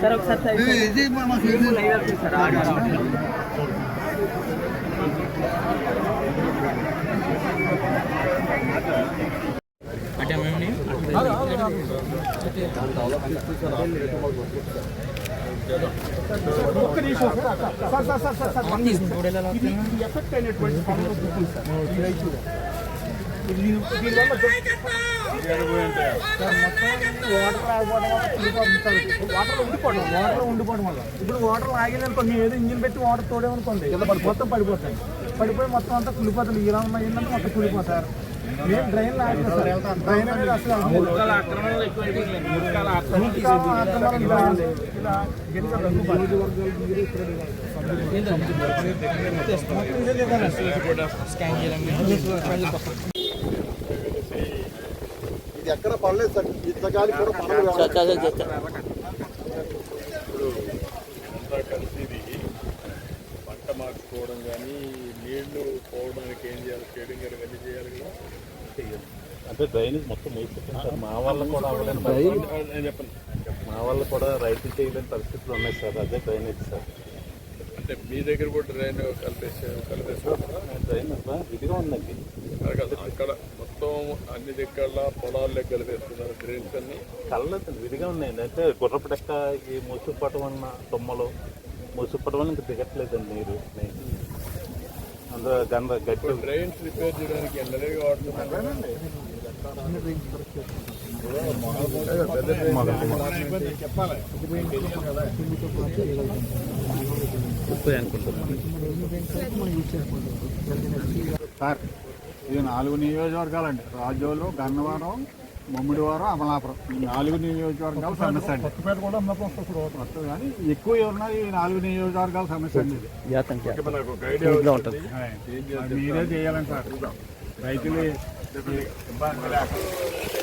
Sir ఒకసారి ఒక్క నిమిషం sir sir sir sir sir ఇది ఎఫెక్ట్ అయినటువంటి పనులు సార్ వాటర్ ఆగిపోవడం వల్ల వాటర్ ఉండిపోవడం వాటర్ ఉండిపోవడం వల్ల ఇప్పుడు వాటర్ ఆగిందనుకోండి ఏదో ఇంజిన్ పెట్టి వాటర్ తోడేమనుకోండి మొత్తం పడిపోతాయి పడిపోయి మొత్తం అంతా కుళ్ళిపోతుంది ఇలా ఉన్నాయి ఏంటంటే మొత్తం కుళ్ళిపోతారు ఇది ఎక్కడ పడలేదు సార్. ఇంత కూడా పడలేదు అంతా కలిసి ఇది పంట మార్చుకోవడం కానీ నీళ్ళు పోవడానికి ఏం చేయాలి? షేడింగ్ కానీ ఇవన్నీ చేయాలి కదా. అంటే డ్రైనేజ్ మొత్తం మూసుకుంటుంది సార్. మా వల్ల కూడా అవ్వలేని పరిస్థితి. నేను చెప్పండి మా వల్ల కూడా రైతులు చేయలేని పరిస్థితులు ఉన్నాయి సార్. అదే డ్రైనేజ్ సార్. అంటే మీ దగ్గర కూడా డ్రైన్ కలిపేసి కలిపేస్తారు? డ్రైన్ ఇదిగా ఉందండి. అక్కడ మొత్తం అన్ని దగ్గర పొలాల్లో కలిపేస్తున్నారు డ్రైన్స్ అన్ని. కళ్ళదు విడిగా ఉన్నాయండి. అంటే గుర్రపు డెక్క ఈ మూసుకుపటం అన్న తుమ్మలు. మూసుకుపటం వల్ల ఇంకా దిగట్లేదండి నీరు. డ్రైన్స్ రిపేర్ చేయడానికి సార్ ఇది నాలుగు నియోజకవర్గాలండి. రాజోలు గన్నవరం ముమ్మిడివారం అమలాపురం. ఈ నాలుగు నియోజకవర్గాల సమస్య అండి. కూడా వస్తుంది కానీ ఎక్కువ ఉన్నది ఈ నాలుగు నియోజకవర్గాల సమస్య అండి ఇది. మనకు ఒక ఐడియా ఉంటుంది. అది మీరే చేయాలని సార్ రైతులు ఇబ్బంది లేకుండా.